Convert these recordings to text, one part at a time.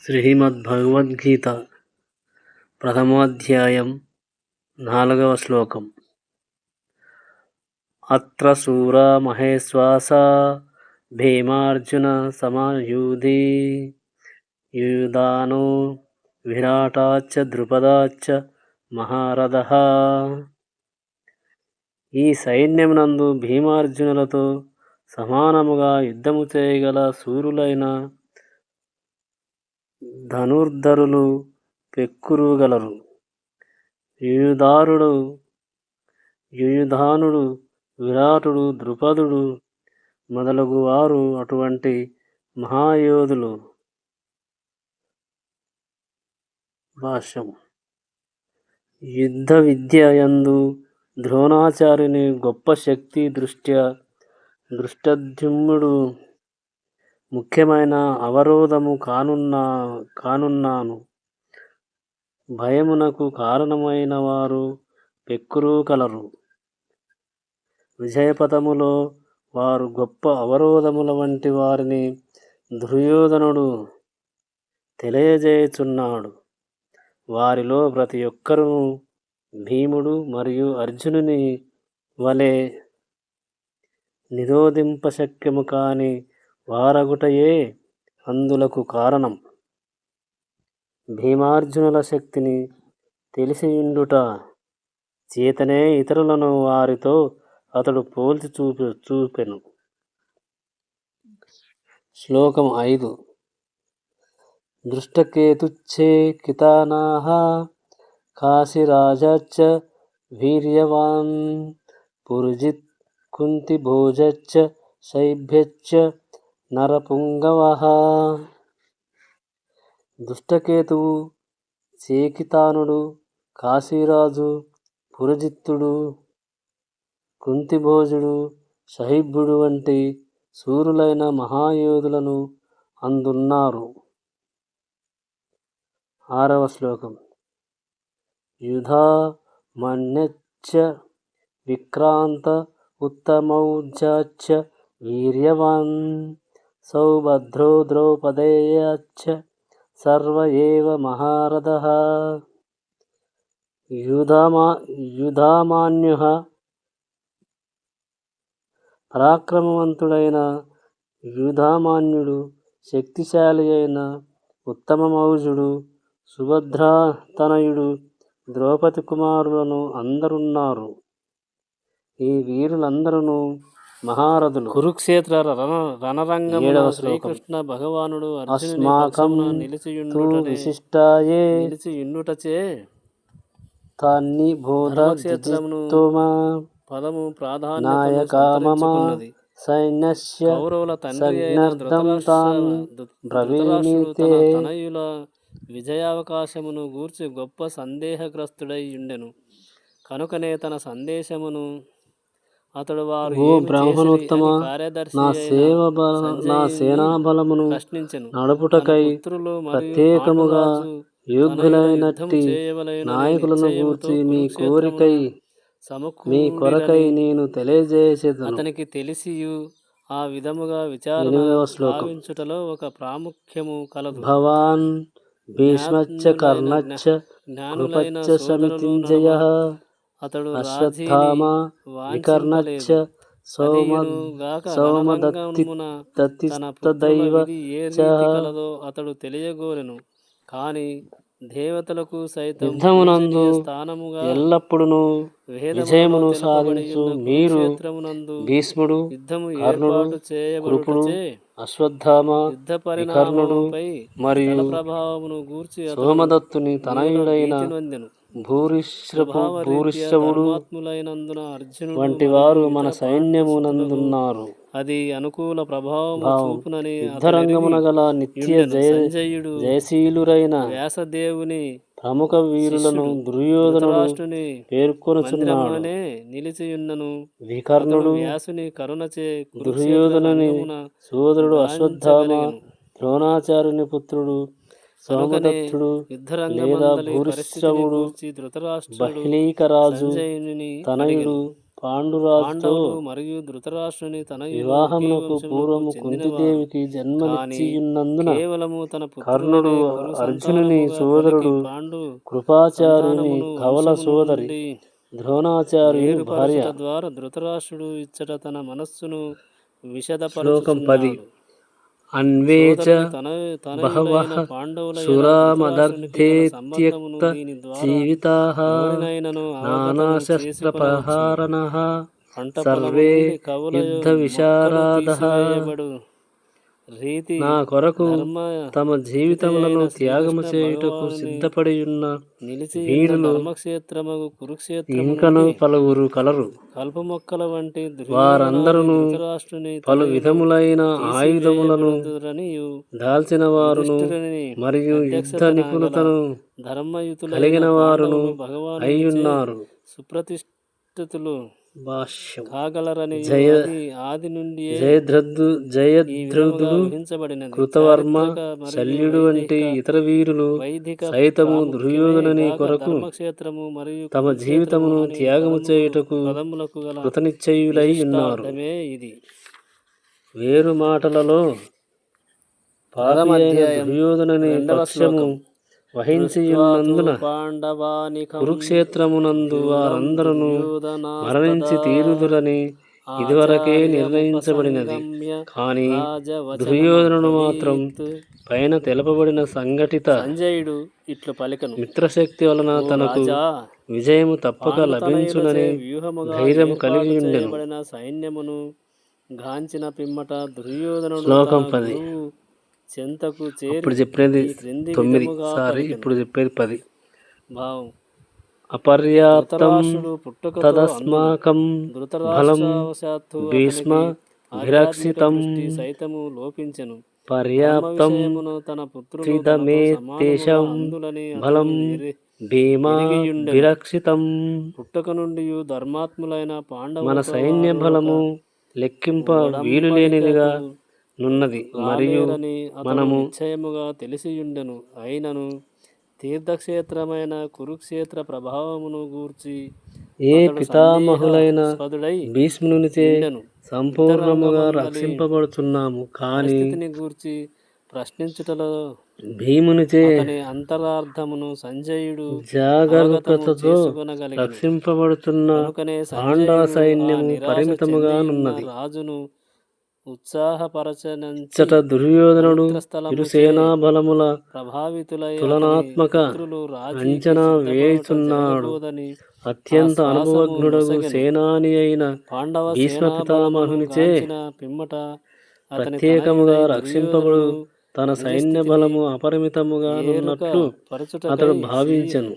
శ్రీమద్భగవద్గీత ప్రథమాధ్యాయం నాలుగవ శ్లోకం. అత్ర శూరా మహేశ్వాస భీమార్జున సమయుధి యుధానో విరాటాచ ద్రుపదాచ మహారథ. ఈ సైన్యమునందు భీమార్జునులతో సమానముగా యుద్ధము చేయగల శూరులైన ధనుర్ధరులు పెక్కురుగలరు. యుయుధారుడు యుయుధానుడు విరాటుడు ద్రుపదుడు మొదలగు వారు అటువంటి మహాయోధులు. భాష్యం యుద్ధ విద్య యందు ద్రోణాచార్యుని గొప్ప శక్తి దృష్ట్యా దృష్టద్యుమ్ముడు ముఖ్యమైన అవరోధము కానున్నా కానున్నాను. భయమునకు కారణమైన వారు పెక్కురు కలరు. విజయపథములో వారు గొప్ప అవరోధముల వంటి వారిని దుర్యోధనుడు తెలియజేయుచున్నాడు. వారిలో ప్రతి ఒక్కరూ భీముడు మరియు అర్జునుని వలె నిరోధింపశక్యము కాని వారగుటయే అందులకు కారణం. భీమార్జునుల శక్తిని తెలిసియుండుట చేతనే ఇతరులను వారితో అతడు పోల్చి చూపి చూపెను. శ్లోకం ఐదు. దృష్టకేతుచ్చే కితానాహ కాశీరాజాచ వీర్యవాన్ పురుజిత్ కుంతిభోజచ్చ శైభ్యచ్చ నరపుంగవ దుష్టకేతువు చేకితానుడు కాశీరాజు పురజిత్తుడు కుంతిభోజుడు షహిబ్బుడు వంటి సూరులైన మహాయోధులను అందున్నారు. ఆరవ శ్లోకం. యుధా మణ్యచ్చ విక్రాంత ఉత్తమౌజాచ వీర్యవాన్ సౌభద్రో ద్రౌపదేయాచ్చ సర్వ ఏవ మహారథ యుధామా యుధామాన్యు పరాక్రమవంతుడైన యుధామాన్యుడు శక్తిశాలి అయిన ఉత్తమమౌజుడు సుభద్రాతనయుడు ద్రౌపది కుమారులను అందరున్నారు. ఈ వీరులందరూ మహారథులు. కురుక్షేత్ర రణ రణరంగమున శ్రీకృష్ణ భగవానుడు అస్మాకం నిలిచియుండు విశిష్టాయే నిలిచియుండుటచే. తాన్ని బోధక్షేత్రమును పదము ప్రాధాన్యతను సైన్యస్య కౌరవుల తండ్రి తనయుల విజయావకాశమును గూర్చి గొప్ప సందేహగ్రస్తుడై ఉండెను కనుకనే తన సందేశమును అతడు వారు ఓ బ్రాహ్మణోత్తమ నా సేవ బల నా సేనా బలమును ప్రశ్నించెను నడుపుటకై ప్రత్యేకముగా యోగ్యులైనట్టి నాయకులను గూర్చి మీ కోరికై మీ కొరకై నేను తెలియజేసేదను. అతనికి తెలిసియు. ఆ విధముగా. భావించుటలో ఒక ప్రాముఖ్యము కలదు. భవాన్ భీష్మచ్చ కర్ణచ్చ కృపచ్చ సమితింజయ అతడు వికర్ణచ్చ సౌమ సౌమదత్తి తతిస్తదైవ చ కలదో అతడు తెలియగోరెను కాని దేవతలకు సైతం యుద్ధమునందు స్థానముగా ఎల్లప్పుడూ వేదములలో విజయమును సాధించు మీరు భీష్ముడు యుద్ధము కర్ణుడు, ఏర్పాటు చేయబడుటచే అశ్వత్థామ పరిణామముపై మరియు ప్రభావమును గూర్చి సోమదత్తుని తనయుడైన స్వభావరీత్యా భూరిశ్రవుడు వంటి వారు మన సైన్యమునందున్నారు అది అనుకూల ప్రభావము భావం. చూపునని యుద్ధరంగమున గల నిత్య జయ సంజయుడు జయశీలురైన వ్యాసదేవుని ప్రముఖ వీరులను దుర్యోధనుడు పేర్కొనుచున్నాడు నిలిచియున్నను వికర్ణుడు వ్యాసుని కరుణచే దుర్యోధనుని సోదరుడు అశ్వత్థామ. ద్రోణాచార్యుని పుత్రుడు సోమదత్తుడు లేదా భూరిశ్రవుడు బహిలీకరాజు తనయుడు పాండురాజుతో మరియు ధృతరాష్ట్రుని తన వివాహమునకు పూర్వము కుంతిదేవికి జన్మనిచ్చియున్నందున కేవలము తన కర్ణుడు అర్జునుని సోదరుడు పాండు కృపాచార్యుని కవల సోదరి ద్రోణాచార్యుని భార్య. ద్వారా ధృతరాష్ట్రుడు ఇచ్చట తన మనస్సును శ్లోకం పది. తన బహవః తనయులైన పాండవుల ఎడల సురామదర్థే ధృతరాష్ట్రునికి గల సంబంధమును త్యక్త దీని ద్వారా జీవితాః పంట సర్వే యుద్ధ విశారదః రీతి నా కొరకు తమ జీవితములను త్యాగము చేయుటకు సిద్ధపడి ఉన్న వీరులు ధర్మక్షేత్రమగు కురుక్షేత్రము ఇంకను పలువురు కలరు. కల్ప మొక్కల వంటి ధృతరాష్ట్రుని పలు విధములైన ఆయుధములను దాల్చిన వారును మరియు యుద్ధ నిపుణతను ధర్మయుతులైన కలిగిన వారును అయ్యున్నారు. సుప్రతిష్ఠితులు. భాష్యం. కాగలరని జయ ఆది నుండి జయద్రుదుడు ఊహించబడినది కృతవర్మ శల్యుడు వంటి ఇతర వీరులు సైతము దుర్యోధనుని కొరకు మరియు తమ జీవితమును త్యాగము చేయుటకు కృతనిశ్చయులై ఉన్నారు. ఇది. వేరు మాటలలో అయిన దుర్యోధనుని పక్షము వహించి ఉన్నందున పాండవానికం కురుక్షేత్రమునందు వారందరూ మరణించి తీరుదురని ఇదివరకే నిర్ణయించబడినది. కానీ దుర్యోధనుడు మాత్రం పైన తెలపబడిన సంఘటిత సంజయుడు ఇట్లు పలికను. మిత్రశక్తి వలన తనకు విజయము తప్పక లభించునని ధైర్యం కలిగి ఉండెను. సైన్యమును గాంచిన పిమ్మట దుర్యోధనుడు శ్లోకం పది. చెంతకు చేరి ఇప్పుడు చెప్పేది తొమ్మిది సారీ. ఇప్పుడు చెప్పేది పది భావం అపర్యాప్తం తదస్మాకం బలం భీష్మ విరక్షితం సైతము లోపించెను పర్యాప్తం తన సమానముగా తేషాం బలం భీమా. విరక్షితం పుట్టక నుండి ధర్మాత్ములైన పాండవ మన సైన్య బలము లెక్కింప వీలు లేనిదిగా నున్నది మరియు మనము నిశ్చయముగా తెలిసియుండెను అయినను తీర్థక్షేత్రమైన కురుక్షేత్ర ప్రభావమును గూర్చి ఏ పితామహులైన భీష్మునిచే. సంపూర్ణముగా రక్షింపబడుతున్నాము కానీ గూర్చి ప్రశ్నించుటలో భీమునిచే అంతరార్థమును సంజయుడు జాగరూకతతో. రక్షింపబడుతున్న పాండవ సైన్యము పరిమితముగా చెంది ఉన్న నున్నది రాజును ఉత్సాహపరచనంచి ఇచ్చట దుర్యోధనుడు ఇరు సేనా బలముల ప్రభావితులై తులనాత్మక అంచనా వేయుచున్నాడు. అత్యంత ఆ శ్వాసము అనుభవజ్ఞుడు నొసగెను. సేనాని అయిన పాండవ భీష్మ పితామహునిచే పిమ్మట ప్రత్యేకముగా రక్షింపబడు తన సైన్య బలము అపరిమితముగా పరచుటకై అతడు భావించెను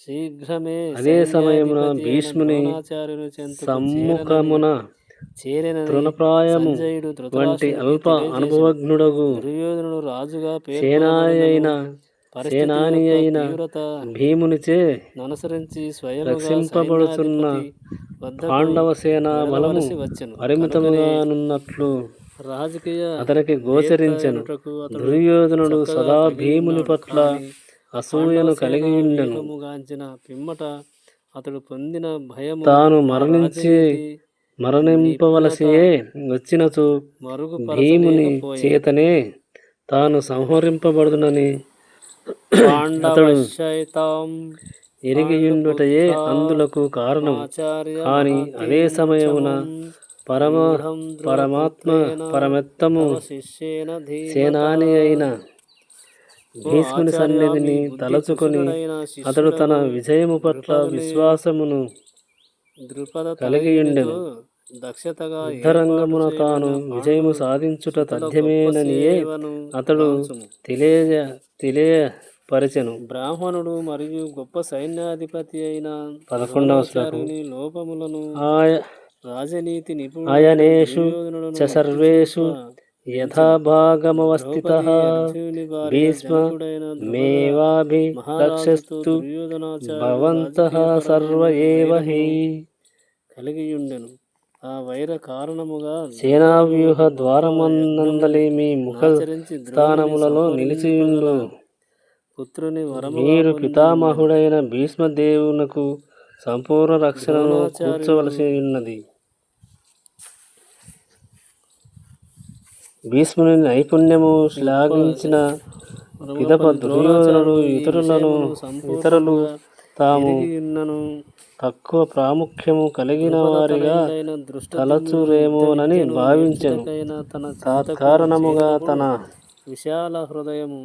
శీఘ్రమే అదే సమయమున భీష్ముని సమ్ముఖమున తృణప్రాయము వంటి అల్ప. అనుభవజ్ఞుడగు దుర్యోధనుడు రాజుగా సేనాని అయిన సేనాని అయిన భీమునిచే అనుసరించి స్వయముగా రక్షింపబడుతున్న పాండవ సేనా బలము నున్నట్లు రాజకీయ అతనికి గోచరించెను దుర్యోధనుడు సదా భీముని. పట్ల అసూయను కలిగి ఉండెను పిమ్మట అతడు పొందిన భయము తాను మరణించి మరణింపవలసియే వచ్చినచో భీముని చేతనే తాను సంహరింపబడునని ఎరిగియుండుటయే అందులకు కారణం కానీ అదే సమయమున పరమ పరమాత్మ పరమెత్తము సేనాని అయిన భీష్ముని సన్నిధిని తలచుకొని అతడు తన విజయము పట్ల విశ్వాసమును దృపద కలిగి ఉండెను. దక్షతగా యుద్ధరంగమున తాను విజయము సాధించుట తథ్యమేననియే అతడు తెలియ తెలియపరచెను. బ్రాహ్మణుడు మరియు గొప్ప సైన్యాధిపతి అయిన పదకొండవ లోపములను రాజనీతి దుర్యోధనుడును చ సర్వేషు యథాభాగమవస్థిత భీష్మ మేవాభి రక్షస్తు భవంతః సర్వ ఏవ హి కలిగి ఉండెను ఆ వైర కారణముగా సేనావ్యూహ ద్వారమన్నందలి మీ ముఖ స్థానములలో నిలిచియుండు పుత్రుని వరము మీరు పితామహుడైన భీష్మదేవునకు సంపూర్ణ రక్షణను కూర్చోవలసి ఉన్నది భీష్ముని నైపుణ్యము శ్లాఘించిన పిదప దుర్యోధనుడు ఇతరులను ఇతరులు తాము తక్కువ ప్రాముఖ్యము కలిగిన వారిగా తలచురేమోనని భావించను. తత్కారణముగా తన విశాల హృదయము